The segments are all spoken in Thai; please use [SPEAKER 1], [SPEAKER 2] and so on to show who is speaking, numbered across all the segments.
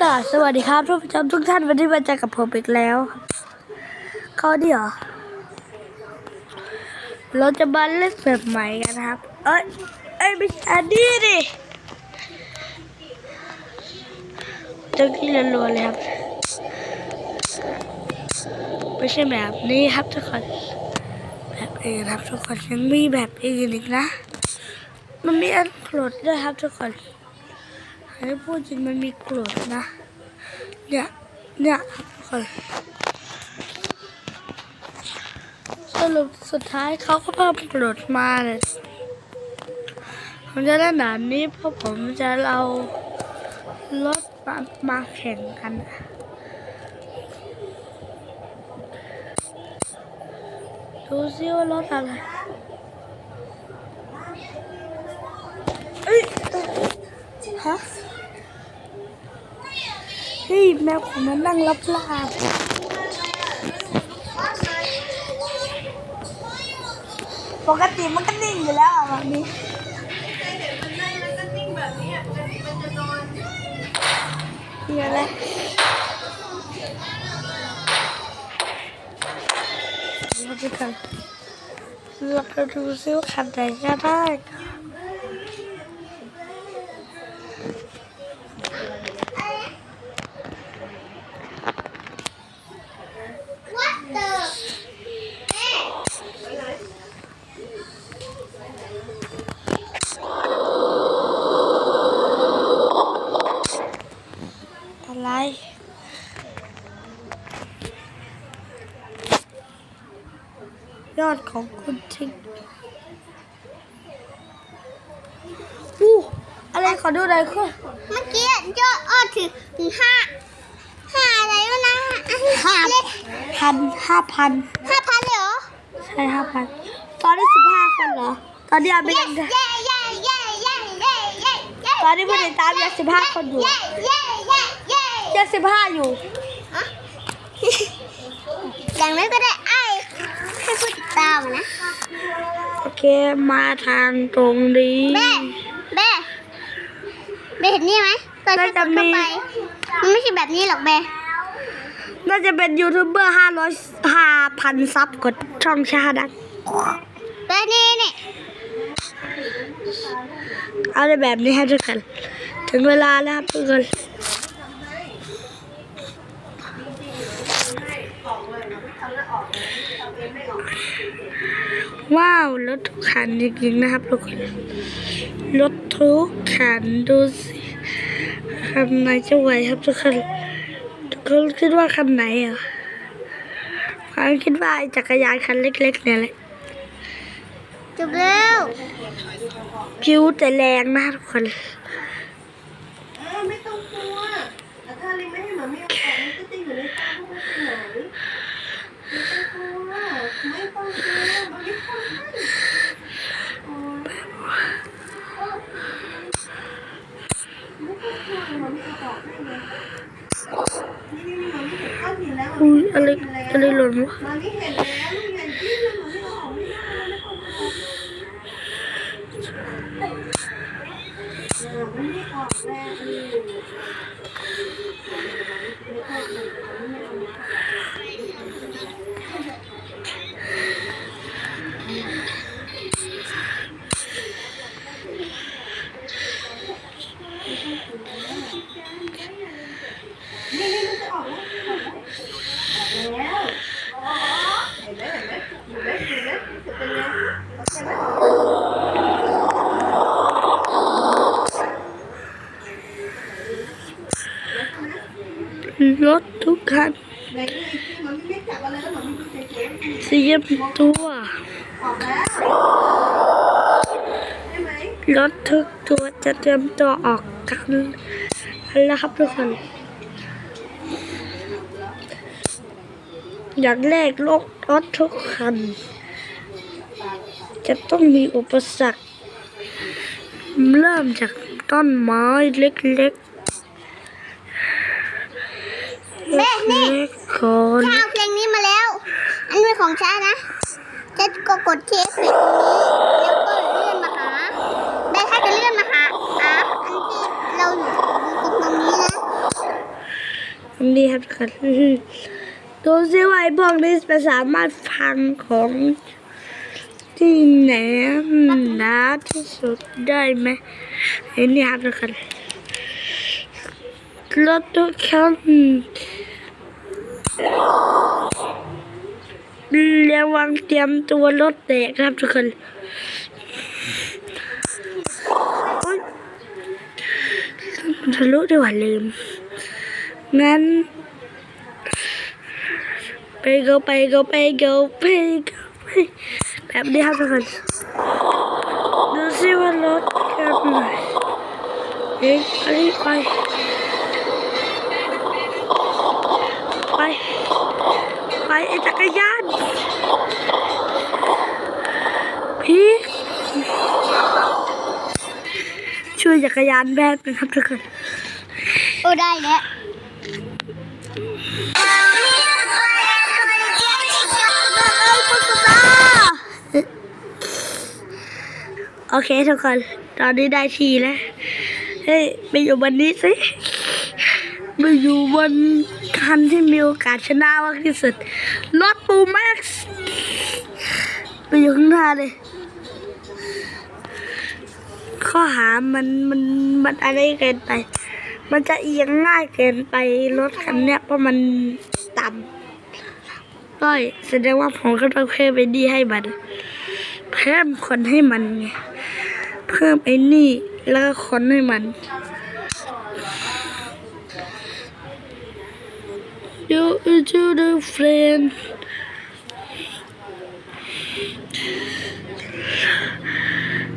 [SPEAKER 1] กราบสวัสดีครับทุกผู้ชมทุกท่านวันนี้มาเจอกับผมอีกแล้วเขาเดี๋ยวเราจะมาเล่นแบบใหม่กันครับ เอ้ยเอ้ยไม่ใช่อันนี้ดิจะกินรัวๆเลยครับไม่ใช่แบบนี้ครับทุกคนแบบอื่นครับทุกคนยังมีแบบอื่นอีกนะ มันมีอันโกรธด้วยครับทุกคน ให้พูดจริงมันมีกรดนะ เนี่ย เนี่ยครับทุกคนสรุปสุดท้ายเขาก็เพิ่มกรดมาเลยผมจะเล่นแบบนี้เพราะผมจะเอารถมามาแข่งกันดูซิว่ารถอะไรเอ้ยฮะ เฮ้ยแมวของมันนั่งรับลาบปกติมันก็นิ่งอยู่แล้วแบบนี้นี่อะไรเราจะกันเราจะดูซิว่าคันไหนก็ได้ อะไร ยอด ของคุณทิ้งอู้อะไรขอดูหน่อยคุณ
[SPEAKER 2] เมื่อกี้ยอดอ้อถึงถึงห้าห้าอะไรวะนะ
[SPEAKER 1] ห้า
[SPEAKER 2] เลข
[SPEAKER 1] พันห้าพัน
[SPEAKER 2] ห้าพันเลยเหรอ
[SPEAKER 1] ใช่ห้าพันตอนนี้สิบห้าคนเหรอ ตอนนี้อาเป็น
[SPEAKER 2] เย้
[SPEAKER 1] ยังไง
[SPEAKER 2] เย้เย้เย้เย้เย้เย้เย้
[SPEAKER 1] ตอนนี้ผู้ติดตามยังสิบห้าคนอยู่
[SPEAKER 2] เย้เย้เย้เย้
[SPEAKER 1] ยังสิบห้าอยู่
[SPEAKER 2] ฮะอย่างนั้นก็ได้ไอ้ให้ผู้ ติดตามอะนะ
[SPEAKER 1] โอเค มาทางตรงนี้
[SPEAKER 2] แม่แม่แม่เห็นนี่ไหมตอนที่กดเข้าไป มันไม่ใช่แบบนี้หรอกแม่
[SPEAKER 1] น่าจะเป็นยูทูบเบอร์ห้าร้อยห้าพันซับกดช่องชาดัก
[SPEAKER 2] แม่นี่นี่
[SPEAKER 1] เอาในแบบนี้ให้ทุกคน ถึงเวลาแล้วครับทุกคน ว้าว รถทุกคันจริงๆนะครับทุกคนรถทุกคันดูสิคันไหนจะไหวครับทุกคนทุกคนคิดว่าคันไหนอะผมคิดว่าไอ้จักรยานคันเล็ก ๆ เนี่ยแหละ
[SPEAKER 2] จบแล้ว
[SPEAKER 1] พิวแต่แรงนะทุกคน
[SPEAKER 3] 妈给你来 เสี
[SPEAKER 1] ยบตัว
[SPEAKER 3] ออกแล้วใช่ไหม
[SPEAKER 1] รถทุกตัวจะเตรียมตัวออกกันแล้วครับทุกคน อย่างแรกรถรถทุกคัน จะต้องมีอุปสรรค เริ่มจากต้นไม้เล็กๆ
[SPEAKER 2] แม่นี่
[SPEAKER 1] เล็กๆก่อน
[SPEAKER 2] ถ้าเอาเพลงนี้มาแล้ว อันนี้ของช้านะจะก็กดเคสไปตรงนี้แล้วก็เลื่อนมาหาแม่ถ้าจะเลื่อนมาหาอะอันที่เราอยู่ตรงนี้นะ
[SPEAKER 1] นี่ครับทุกคนดูซิว่าไอ้พวกนี้จะสามารถฟังของที่ไหนนาที่สุดได้ไหมไอ้นี่ครับทุกคนรถทุกคัน ระวังเตรียมตัวรถแตกครับทุกคนทะลุด้วยว่าลืม งั้น ไปก็ไปก็ไปก็ไปก็ไปแบบนี้ครับทุกคนดูสิว่ารถกันหนเอ๊ะอะไรไป ไป ไปไอจักรยาน พี่ช่วยจักรยานแบกนะครับทุกคน
[SPEAKER 2] โอ้ได้แล้ว
[SPEAKER 1] โอเคทุกคน ตอนนี้ได้ทีแล้ว เฮ้ยไปอยู่บนนี้สิ ไปอยู่บนคันที่มีโอกาสชนะมากที่สุดรถปูแม็กซ์ไปอยู่ข้างหน้าเลย ข้อหามันมันมันอะไรเกินไป มันจะเอียงง่ายเกินไปรถคันเนี้ยเพราะมันต่ำด้อยแสดงว่าผมก็ต้องเพิ่มไปดีให้มัน เพิ่มคนให้มันไงเพิ่มไอ้นี่แล้วก็คนให้มัน You to the friend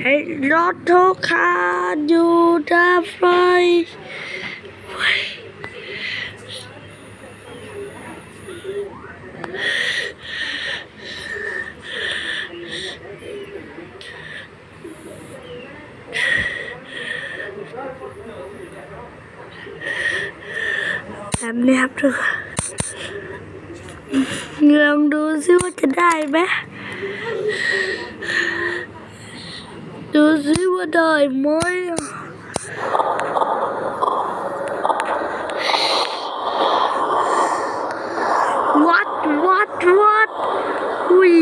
[SPEAKER 1] ให้รถทุกคันอยู่ดับไฟแบบนี้ครับทุกคน ลองดูซิว่าจะได้ไหมดูสิว่าได้ไหมวัดวัดวัดวิ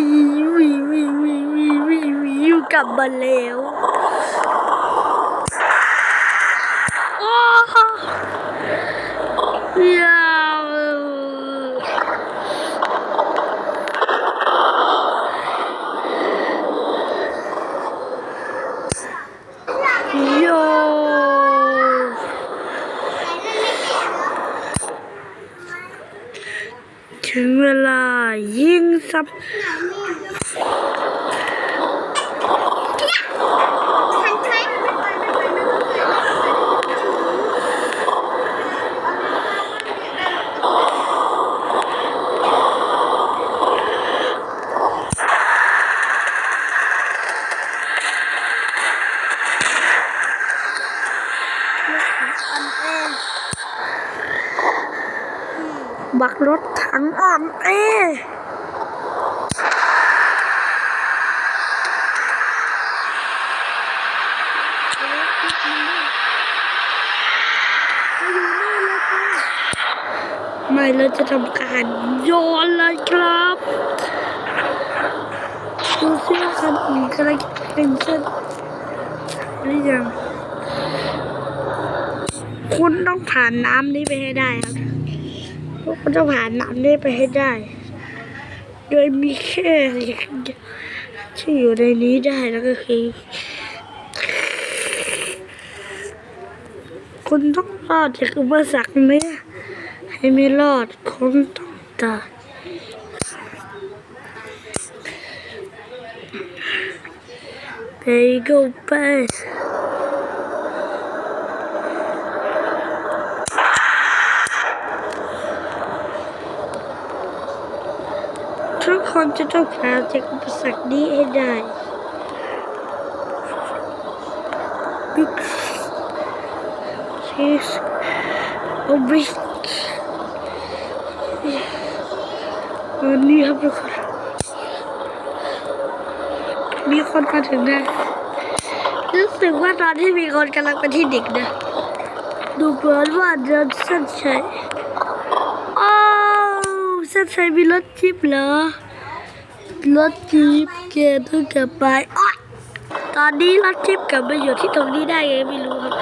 [SPEAKER 1] วิวิวิวิวิวิอยู่กลับมาแล้วโอ้ยาวโย ถึงเวลา ยิงสับบักรถถังอ่อนเอ ไม่เราจะทำการโยนเลยครับดูสิว่าคันอื่นกำลังเป็นเส้นหรือยังคุณต้องผ่านน้ำนี้ไปให้ได้ครับพวกคุณต้องผ่านน้ำนี้ไปให้ได้ โดยมีแค่ที่อยู่ในนี้ได้แล้วก็คือ คุณต้องรอดจากอุปสรรคนี้ ให้ไม่รอดคุณต้องตายไปก็ไปทุกคนจะต้องผ่านจากอุปสรรคนี้ให้ได้บิ๊กชีสโอบิ๊กวั นนี้ครับทุกคนมีคนมาถึงนะรู้สึกว่าตอนที่มีคนกำลังไปที่เด็กนะ ดูเหมือนว่าเดินเส้นชัยโอ้เส้นชัยมีรถจิ๊บเหรอ รถจิ๊บเกตต้องกลับไปอตอนนี้รถจิ๊บกลับมาอยู่ที่ตรงนี้ได้ไงไม่รู้ครับ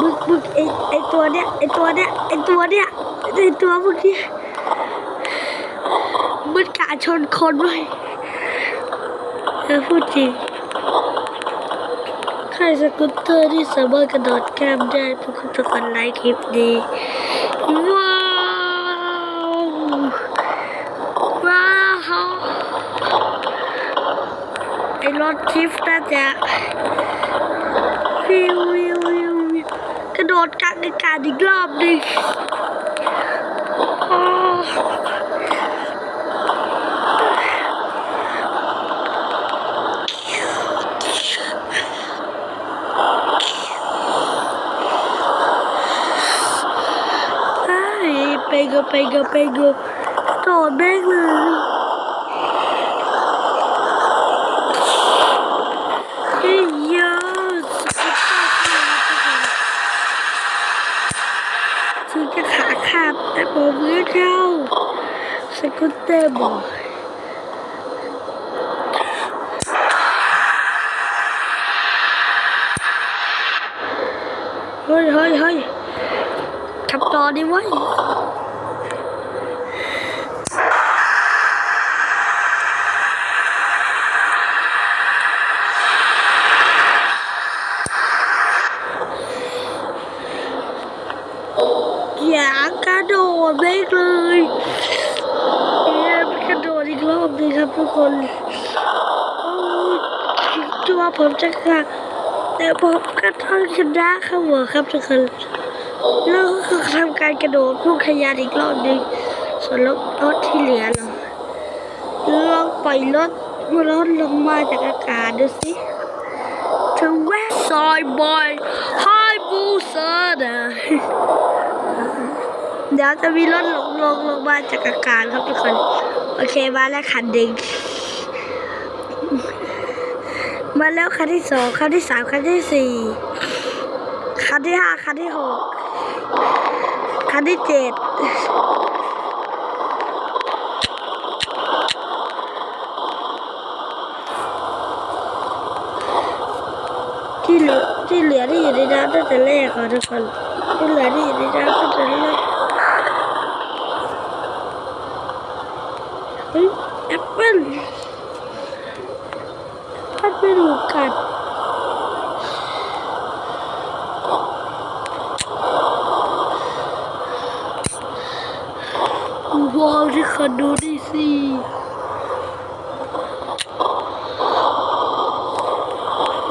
[SPEAKER 1] บึกบึกไอไอตัวเนี้ยไอตัวเนี้ยไอตัวเนี้ยไอตัวเมื่อกี้ มันกะชนคนไว้ยเออพูดจริงใครสกูตเตอร์ที่สามารถกระโดดข้ามได้พวกคุณทุกคนไลค์คลิปนี้ว้าวว้าวไอรถชิฟน่าจะวิววิววิววิวกระโดดกลางอากาศอีกรอบหนึ่งอ้าวเฮ้ย ไปก็ไปก็ไปก็กระโดดแม่งเลยเฮ้ยยอะถึงจะขาขาดแต่ผมไม่เข้าสกูตเตอร์บอกเฮ้ยเฮ้ยเฮ้ยขับต่อดีไว้ยอย่ากระโดดไม่เลยเนี่ยกระโดดอีกรอบหนึงครับ ทุกคนตัวผมจะขาดแต่ผมก็ต้องชนะครับหัวครับทุกคนแล้วก็คือทำการกระโดดพุ่งทะยานอีกรอบหนึ่งส่วนรถรถที่เหลือเราลองปล่อยรถรถลงมาจากอากาศดูสิถึงแวะซอยบอยไฮบูเซอร์นะเดี๋ยวจะมีรถลงลงลงมาจากอากาศครับทุกคน โอเคมาแล้วคันหนึ่งมาแล้วคันที่สองคันที่สามคันที่สี่คันที่ห้าคันที่หกคันที่เจ็ดที่เหลือที่เหลือที่อยู่ในน้ำตั้งแต่แรกค่ะทุกคนที่เหลือที่อยู่ในน้ำตั้งแต่แรกเฮ้ย แอปเปิ้ลแอปเปิ้ลดูกัดว้าวที่คนดูดิสิ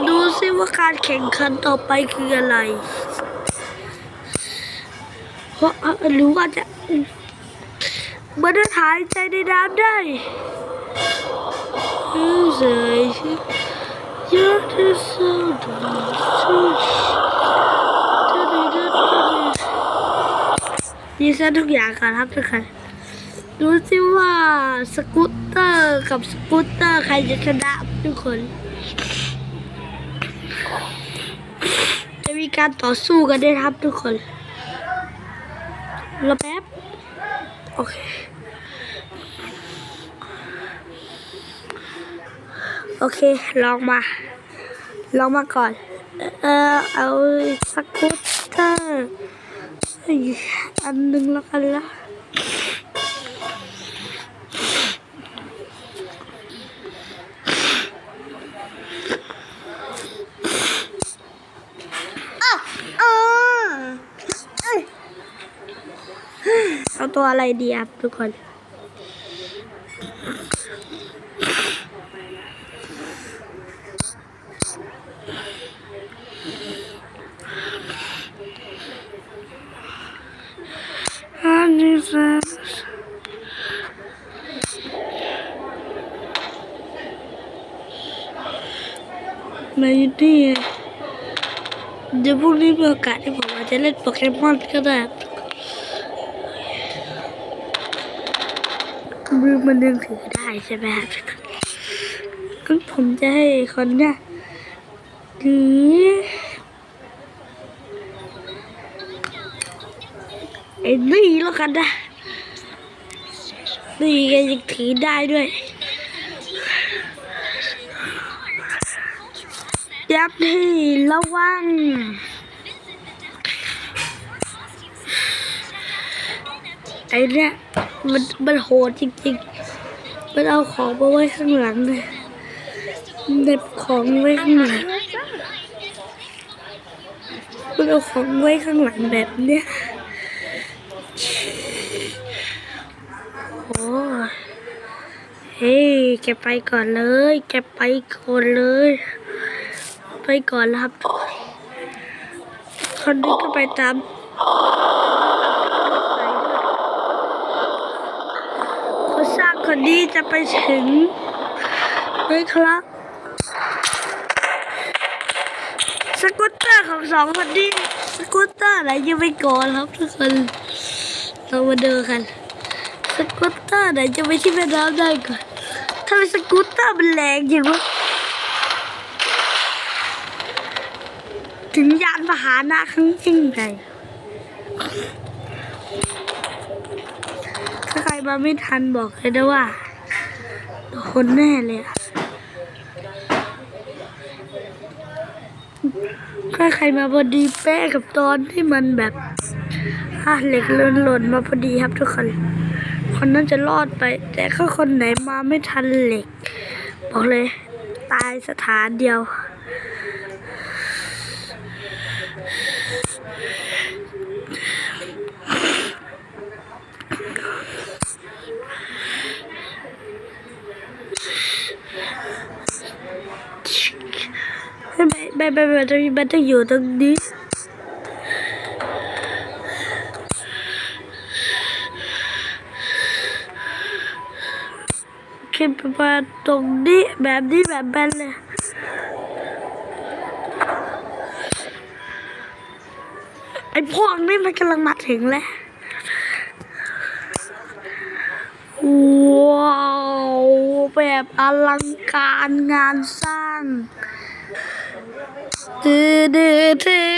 [SPEAKER 1] ดูสิว่าการแข่งขันต่อไปคืออะไร เพราะอะรู้ว่าจะมันจะหายใจในน้ำได้ ดดีเซนทุกอย่างกันครับทุกคนดูสิว่าสกูตเตอร์กับสกูตเตอร์ใครจะชนะทุกคน จะมีการต่อสู้กันด้วยครับทุกคนรอแป๊บ โอเค โอเค ลองมา ลองมาก่อน เออเอาสกูตเตอร์อีกอันหนึ่งแล้วกันละ
[SPEAKER 2] อ้าวอ๋อเอ้ย
[SPEAKER 1] เอาตัวอะไรดีครับทุกคน อันนี้สิ มาอยู่นี่เดี๋ยวพรุ่งนี้มีโอกาสที่ผมอาจจะเล่นโปเกมอนก็ได้มือมันดึงถือได้ใช่ไหมครับก็ผมจะให้คนเนี้ยถือไอ้นี่แล้วกันนะนี่ไงยังถือได้ด้วย ยับที่ระวังไอ้เนี่ยมันมันโหดจริงๆ มันเอาของมาไว้ข้างหลังเลยเด็บของไว้ข้างหลัง มันเอาของไว้ข้างหลังแบบเนี้ยโอ้เฮ้ยแกไปก่อนเลย แกไปก่อนเลย ไปก่อนแล้วครับ คนนี้ก็ไปตามเขาสร้างคนนี้จะไปถึงไหมครับ สกูตเตอร์ของสองคนนี้สกูตเตอร์ไหนจะไปก่อนครับทุกคนเรามาดูกัน สกูตเตอร์ไหนจะไปที่แม่น้ำได้ก่อนทำไมสกูตเตอร์มันแรงอย่างวะ ถึงยานพาหนะครั้งยิ่งใหญ่ถ้าใครมาไม่ทันบอกเลยนะว่าคนแน่เลยอะถ้าใครมาพอดีแป๊ะกับตอนที่มันแบบอะเหล็กหล่นๆมาพอดีครับทุกคน คนนั้นจะรอดไป แต่ถ้าคนไหนมาไม่ทันเหล็ก บอกเลย ตายสถานเดียว ไม่ไม่ไม่ไม่ต้องไม่ต้องอยู่ตรงนี้ขึ้นไปมาตรงนี้แบบนี้แบบแบนเลยไอ้พวกนี้มันกำลังมาถึงแล้วว้าว แบบอลังการงานสร้าง Do do do.